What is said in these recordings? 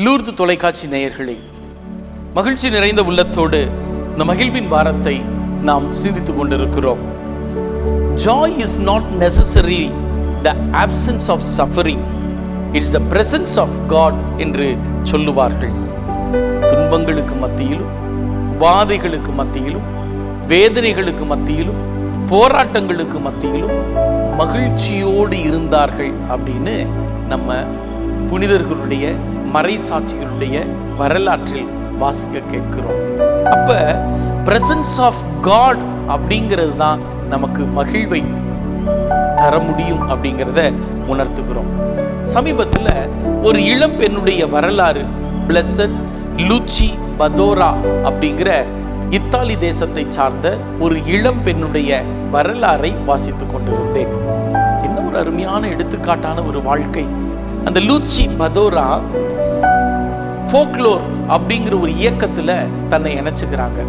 Lourdes தொலைக்காட்சி நேயர்களே மகிழ்ச்சி நிறைந்த உள்ளத்தோடு இந்த மகிழ்வின் வாரத்தை நாம் சிந்தித்துக் கொண்டிருக்கிறோம். Joy is not necessary the absence of suffering it's the presence of God என்று சொல்லுவார்கள். துன்பங்களுக்கு மத்தியிலும் வாதைகளுக்கு மத்தியிலும் வேதனைகளுக்கு மத்தியிலும் போராட்டங்களுக்கு மத்தியிலும் மகிழ்ச்சியோடு இருந்தார்கள் அப்படின்னு நம்ம புனிதர்களுடைய மறைசாட்சிகளுடைய வரலாற்றில் வாசிக்க கேட்கிறோம். அப்ப பிரசன்ஸ் ஆஃப் காட் அப்படிங்கிறது தான் நமக்கு மகிழ்வை தர முடியும் அப்படிங்கிறத உணர்த்துகிறோம். சமீபத்தில் ஒரு இளம் பெண்ணுடைய வரலாறு பிளஸட் லூச்சி பதோரா அப்படிங்கிற இத்தாலி தேசத்தை சார்ந்த ஒரு இளம் பெண்ணுடைய வரலாறை வாசித்துக் கொண்டிருந்தேன். என்ன ஒரு அருமையான எடுத்துக்காட்டான ஒரு வாழ்க்கை. அந்த லூச்சி பதோரா ஃபோக்லோர் அப்படிங்கிற ஒரு இயக்கத்தில் தன்னை இணைச்சிக்கிறாங்க.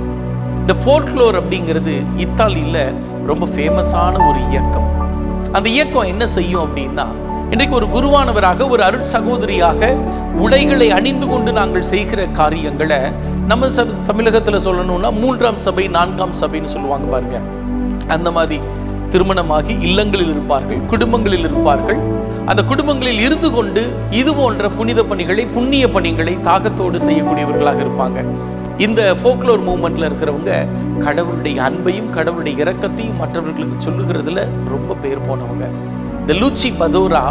இந்த ஃபோக்லோர் அப்படிங்கிறது இத்தாலியில் ரொம்ப ஃபேமஸான ஒரு இயக்கம். அந்த இயக்கம் என்ன செய்யும் அப்படின்னா இன்றைக்கு ஒரு குருவானவராக ஒரு அருட் சகோதரியாக உடைகளை அணிந்து கொண்டு நாங்கள் செய்கிற காரியங்களை நம்ம ச- தமிழகத்தில் சொல்லணும்னா மூன்றாம் சபை நான்காம் சபைன்னு சொல்லுவாங்க பாருங்க. அந்த மாதிரி திருமணமாகி இல்லங்களில் இருப்பார்கள் குடும்பங்களில் இருப்பார்கள். அந்த குடும்பங்களில் இருந்து கொண்டு இது போன்ற புனித பணிகளை புண்ணிய பணிகளை தாகத்தோடு செய்யக்கூடியவர்களாக இருப்பாங்க. இந்த ஃபோக்லோர் மூமெண்ட்ல இருக்கிறவங்க கடவுளுடைய அன்பையும் கடவுளுடைய இரக்கத்தையும் மற்றவர்களுக்கு சொல்லுகிறதுல ரொம்ப பேர் போனவங்க. இந்த லூச்சி பதோரா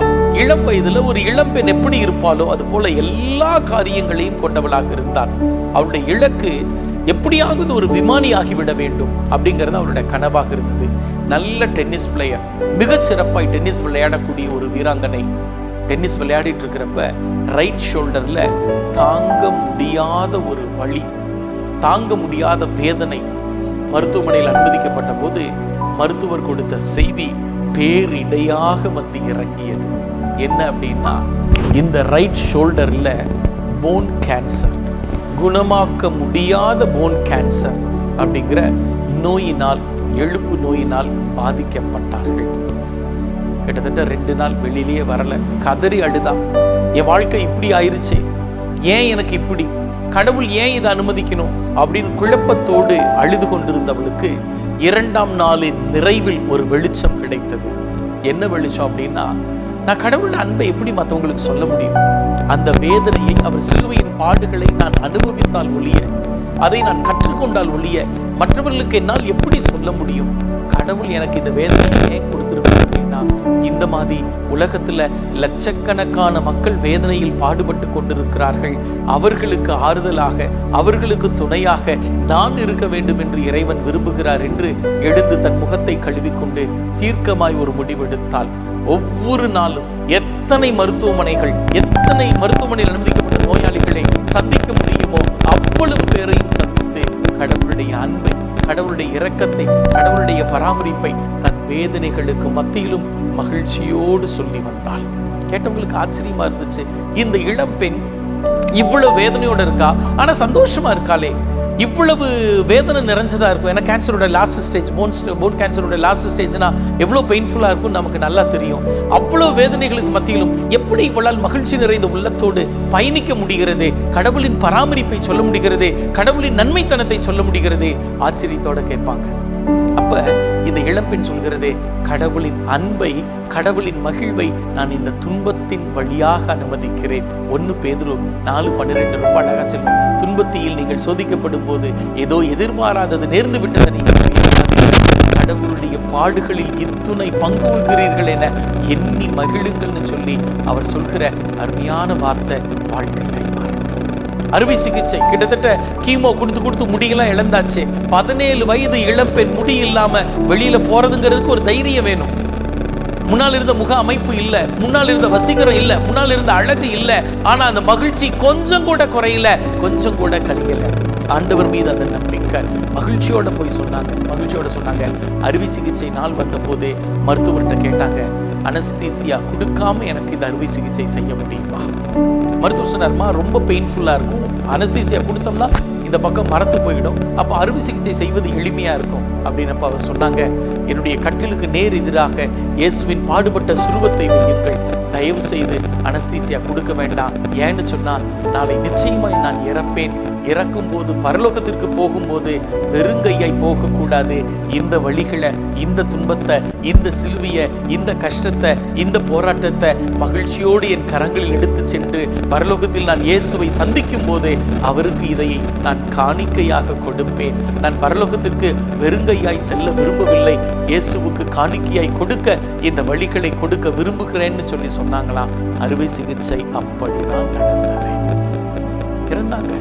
இளம் வயதுல ஒரு இளம்பெண் எப்படி இருப்பாலோ அது போல எல்லா காரியங்களையும் கொண்டவளாக இருந்தார் அவருடைய இலக்கு எப்படியாவது ஒரு விமானி ஆகிவிட வேண்டும் அப்படிங்கிறது அவருடைய கனவாக இருந்தது. நல்ல டென்னிஸ் பிளேயர் மிகச் சிறப்பாய் டென்னிஸ் விளையாடக்கூடிய ஒரு வீராங்கனை. டென்னிஸ் விளையாடிட்டு இருக்கிறப்ப ரைட் ஷோல்டரில் தாங்க முடியாத ஒரு வழி தாங்க முடியாத வேதனை. மருத்துவமனையில் அனுமதிக்கப்பட்ட போது மருத்துவர் கொடுத்த செய்தி பேரிடையாக வந்து இறங்கியது. என்ன அப்படின்னா இந்த ரைட் ஷோல்டரில் போன் கேன்சர் குணமாக்க முடியாத போன் கேன்சர் அப்படிங்கிற நோயினால் எழுப்பு நோயினால் பாதிக்கப்பட்டார்கள். கிட்டத்தட்ட ரெண்டு நாள் வெளியிலேயே வரல. கதறி அழுதான் என் வாழ்க்கை இப்படி ஆயிருச்சே. ஏன் எனக்கு இப்படி? கடவுள் ஏன் இதை அனுமதிக்கணும்? அப்படின்னு குழப்பத்தோடு அழுது கொண்டிருந்தவளுக்கு இரண்டாம் நாளின் நிறைவில் ஒரு வெளிச்சம் கிடைத்தது. என்ன வெளிச்சம் அப்படின்னா நான் கடவுளோட அன்பை எப்படி மற்றவங்களுக்கு சொல்ல முடியும்? அந்த வேதனையை அவர் சிலுவையின் பாடுகளை நான் அனுபவித்தால் ஒழிய அதை நான் கற்றுக்கொண்டால் ஒழிய மற்றவர்களுக்கு என்னால் எப்படி சொல்ல முடியும்? கடவுள் எனக்கு இந்த வேதனையை ஏன் கொடுத்துருக்காரு அப்படின்னா இந்த மாதிரி உலகத்துல லட்சக்கணக்கான மக்கள் வேதனையில் பாடுபட்டு கொண்டிருக்கிறார்கள். அவர்களுக்கு ஆறுதலாக அவர்களுக்கு துணையாக நான் இருக்க வேண்டும் என்று இறைவன் விரும்புகிறார் என்று எழுந்து தன் முகத்தை கழுவிக்கொண்டு தீர்க்கமாய் ஒரு முடிவெடுத்தால் ஒவ்வொரு நாளும் எத்தனை எத்தனை மருத்துவமனைகள் எத்தனை மருத்துவமனையில் அனுமதிக்கப்பட்ட நோயாளிகளை சந்திக்க முடியுமோ அவ்வளவு பேரையும் சந்தித்து கடவுளுடைய அன்பை கடவுளுடைய இரக்கத்தை கடவுளுடைய பராமரிப்பை தன் வேதனைகளுக்கு மத்தியிலும் மகிழ்ச்சியோடு சொல்லி வந்தாள். கேட்டவங்களுக்கு ஆச்சரியமா இருந்துச்சு இந்த இளம் பெண் இவ்வளவு வேதனையோட இருக்கா? ஆனா சந்தோஷமா இருக்காளே. இவ்வளவு வேதனை நிறைஞ்சதா இருக்கும். ஏன்னா கேன்சரோட லாஸ்ட் ஸ்டேஜ் போன் போன் கேன்சரோட லாஸ்ட் ஸ்டேஜ்னா எவ்வளோ பெயின்ஃபுல்லாக இருக்கும் நமக்கு நல்லா தெரியும். அவ்வளோ வேதனைகளுக்கு மத்தியிலும் எப்படி இவளால் மகிழ்ச்சி நிறைந்த உள்ளத்தோடு பயணிக்க முடிகிறது? கடவுளின் பராமரிப்பை சொல்ல முடிகிறது? கடவுளின் நன்மைத்தனத்தை சொல்ல முடிகிறது? ஆச்சரியத்தோட கேட்பாங்க. அப்ப இந்த இளம்பெண் சொல்கிறது கடவுளின் அன்பை கடவுளின் மகிழ்வை நான் இந்த துன்பத்தின் வழியாக அனுமதிக்கிறேன். ஒன்று பேதுரு நாலு பன்னிரெண்டு ரொம்ப அழகாக சொல்லும் துன்பத்தியில் நீங்கள் சோதிக்கப்படும் போது ஏதோ எதிர்பாராதது நேர்ந்து விட்டதை நீங்கள் கடவுளுடைய பாடுகளில் இத்துணை பங்கு கொள்கிறீர்கள் என எண்ணி மகிழுங்கள்னு சொல்லி அவர் சொல்கிற அருமையான வார்த்தை வாழ்க்கையை அறுவை சிகிச்சை. கிட்டத்தட்ட கீமோ கொடுத்து கொடுத்து முடியெல்லாம் இழந்தாச்சு. பதினேழு வயது இளம்பெண் முடி இல்லாம வெளியில போகிறதுங்கிறதுக்கு ஒரு தைரியம் வேணும். முன்னால் இருந்த முக அமைப்பு இல்ல முன்னால் இருந்த வசீகரம் இல்ல முன்னால் இருந்த அழகு இல்ல ஆனா அந்த மகிழ்ச்சி கொஞ்சம் கூட குறையல கொஞ்சம் கூட கழியலை ஆண்டவர் மீது அந்த நம்பிக்கை மகிழ்ச்சியோட போய் சொன்னாங்க. மகிழ்ச்சியோட சொன்னாங்க. அறுவை சிகிச்சை நாள் வந்த போதே மருத்துவர்கிட்ட கேட்டாங்க அனஸ்தீசியா கொடுக்காம எனக்கு இந்த அறுவை சிகிச்சை செய்ய முடியுமா? மருத்துவர் சொன்னார்மா ரொம்ப பெயின்ஃபுல்லாக இருக்கும். அனஸ்தீசியா கொடுத்தோம்னா இந்த பக்கம் மரத்து போயிடும். அப்போ அறுவை சிகிச்சை செய்வது எளிமையாக இருக்கும் அப்படின்னப்ப அவர் சொன்னாங்க. என்னுடைய கட்டிலுக்கு நேர் எதிராக இயேசுவின் பாடுபட்ட சுருவத்தை வையுங்கள். தயவு செய்து அனஸ்தீசியா கொடுக்க வேண்டாம். ஏன்னு சொன்னால் நாளை நிச்சயமாய் நான் இறப்பேன். இறக்கும் போது பரலோகத்திற்கு போகும்போது வெறுங்கையாய் போகக்கூடாது. இந்த வழிகளை இந்த துன்பத்தை இந்த சிலுவையை இந்த கஷ்டத்தை இந்த போராட்டத்தை மகிழ்ச்சியோடு என் கரங்களில் எடுத்து சென்று பரலோகத்தில் நான் இயேசுவை சந்திக்கும் போது அவருக்கு இதை நான் காணிக்கையாக கொடுப்பேன். நான் பரலோகத்திற்கு வெறுங்கையாய் செல்ல விரும்பவில்லை. இயேசுவுக்கு காணிக்கையாய் கொடுக்க இந்த வழிகளை கொடுக்க விரும்புகிறேன்னு சொல்லி சொன்னாங்களாம் அறுவை சிகிச்சை அப்படிதான் நடந்தது. இருந்தாங்க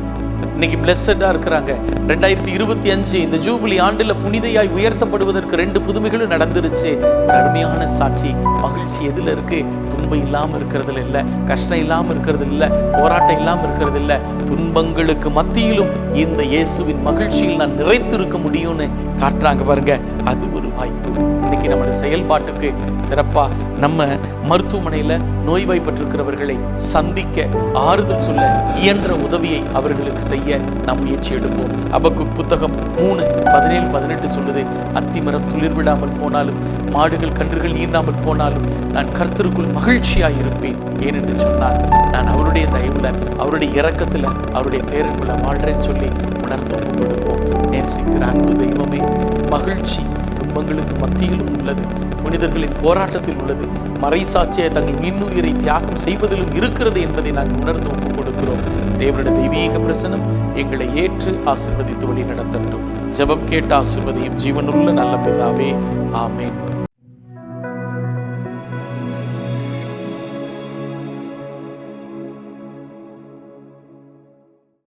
இன்னைக்கு பிளஸடா இருக்கிறாங்க. ரெண்டாயிரத்தி இருபத்தி அஞ்சு இந்த ஜூபிலி ஆண்டுல புனிதையாய் உயர்த்தப்படுவதற்கு ரெண்டு புதுமைகளும் நடந்துருச்சு. ஒரு அருமையான சாட்சி. மகிழ்ச்சி எதுல இருக்கு? துன்பம் இல்லாம இருக்கிறதுல இல்ல. கஷ்டம் இல்லாம இருக்கிறது இல்ல. போராட்டம் இல்லாம இருக்கிறது இல்ல. துன்பங்களுக்கு மத்தியிலும் இந்த இயேசுவின் மகிழ்ச்சியில் நான் நிறைத்திருக்க முடியும்னு காட்டுறாங்க பாருங்க. அது ஒரு வாய்ப்பு. இன்னைக்கு நம்மளோட செயல்பாட்டுக்கு சிறப்பா நம்ம மருத்துவமனையில் நோய்வாய்ப்பட்டிருக்கிறவர்களை சந்திக்க ஆறுதல் சொல்ல இயன்ற உதவியை அவர்களுக்கு செய்ய நாம் முயற்சி எடுப்போம். அபக்கு புத்தகம் மூணு பதினேழு பதினெட்டு சொல்லுது. அத்திமரம் துளிர் விடாமல் போனாலும் மாடுகள் கன்றுகள் ஈண்டாமல் போனாலும் நான் கர்த்தருக்குள் மகிழ்ச்சியாக இருப்பேன் ஏனென்று சொன்னால் நான் அவருடைய தயவுல அவருடைய இரக்கத்துல அவருடைய பேருக்குள்ள வாழ்றேன்னு சொல்லி உணர்ந்து ஒப்புக் கொடுப்போம் நேசிக்கிற அன்பு தெய்வமே துன்பங்களுக்கு மத்தியிலும் உள்ளது. மனிதர்களின் போராட்டத்தில் உள்ளது. மறைசாட்சியை தங்கள் மின்னுயிரை தியாகம் செய்வதிலும் இருக்கிறது என்பதை நாங்கள் உணர்ந்து ஒப்புக் கொடுக்கிறோம். தேவனுடைய தெய்வீக பிரசனம் எங்களை ஏற்று ஆசிர்வதித்து வழி நடத்தட்டும் ஜபம் கேட்டு ஆசிர்வதியும். ஜீவனுள்ள நல்ல பிதாவே ஆமேன்.